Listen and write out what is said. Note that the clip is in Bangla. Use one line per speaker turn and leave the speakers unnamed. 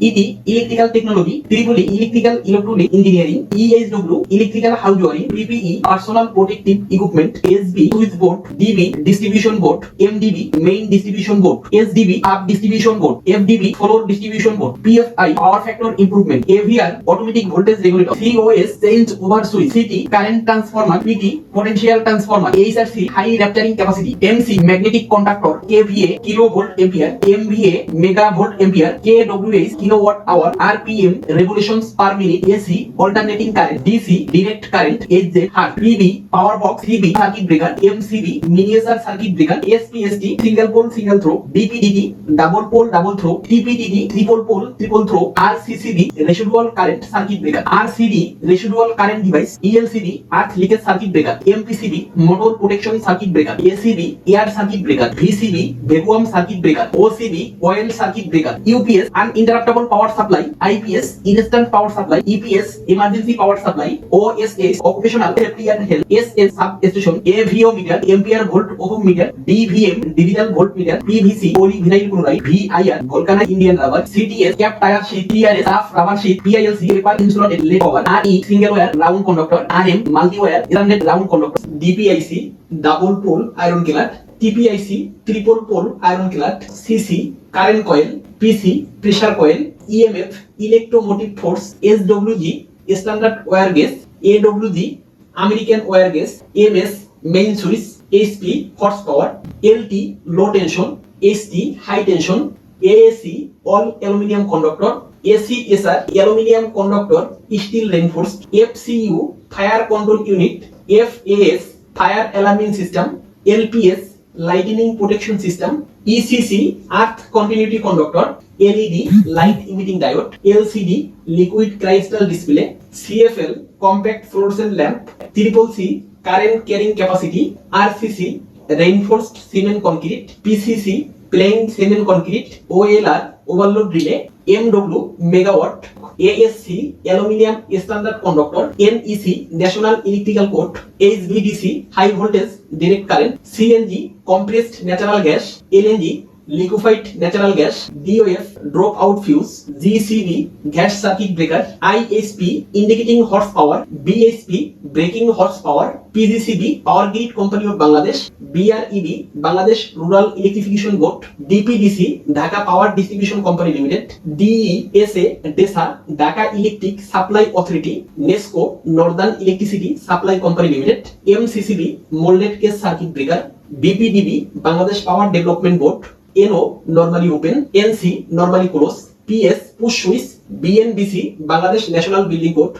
ED electrical technology triple E electrical electronic engineering EHW electrical house wiring PPE personal protective equipment SB switch board DB distribution board MDB main distribution board SDB up distribution board FDB floor distribution board PFI power factor improvement AVR automatic voltage regulator COS change over switch CT current transformer PT potential transformer HRC high rupturing capacity MC magnetic conductor KVA kilo volt ampere MVA mega volt ampere KWH kilowatt hour RPM revolutions per minute AC alternating current DC direct current HZ hertz PB power box CB circuit breaker MCB miniature circuit breaker SPST single pole single throw DPDT double pole double throw TPDT triple pole triple throw RCCB residual current circuit breaker RCD residual current device ELCD earth leakage circuit breaker MPCB motor protection circuit breaker ACB air circuit breaker VCB vacuum circuit breaker OCB coil circuit breaker UPS uninterruptible power supply IPS instant power supply EPS emergency power supply OSS occupational safety and health SS sub station AVO meter ampere volt ohm meter DVM digital volt meter PVC polyvinyl chloride VIR vulcanised Indian rubber CTS cap tyre sheet TRS সাফ rubber sheet PILC paper insulated lead cover RE single wire round conductor RM multi wire ethernet round conductor DPIC double pole iron killer TPIC triple pole iron killer CC current coil PC pressure coil EMF electromotive force S SWG standard wire gauge AWG American wire gauge MS main switch HP horse power LT low tension ST high tension AAC all aluminium conductor ACSR aluminium conductor steel reinforce F FCU fire control unit F FAS fire alarming system LPS lightning protection system ECC earth continuity conductor LED light emitting diode LCD liquid crystal display CFL compact fluorescent lamp triple C current carrying capacity RCC reinforced cement plain cement concrete O L R overload relay MW megawatt ASC aluminium standard conductor NEC national electrical code HVDC high voltage direct current CNG compressed natural gas LNG liquefied natural gas DOF drop out fuse GCB gas circuit breaker ISP indicating horse power BSP braking horse power PGCB power grid company of Bangladesh BREB Bangladesh rural electrification board DPDC Dhaka power distribution company limited DESA DESA Dhaka electric supply authority NESCO northern electricity supply company limited MCCB moulded case circuit breaker BPDB Bangladesh power development board NO normally open, NC normally close, PS push switch, BNBC Bangladesh National Building Code,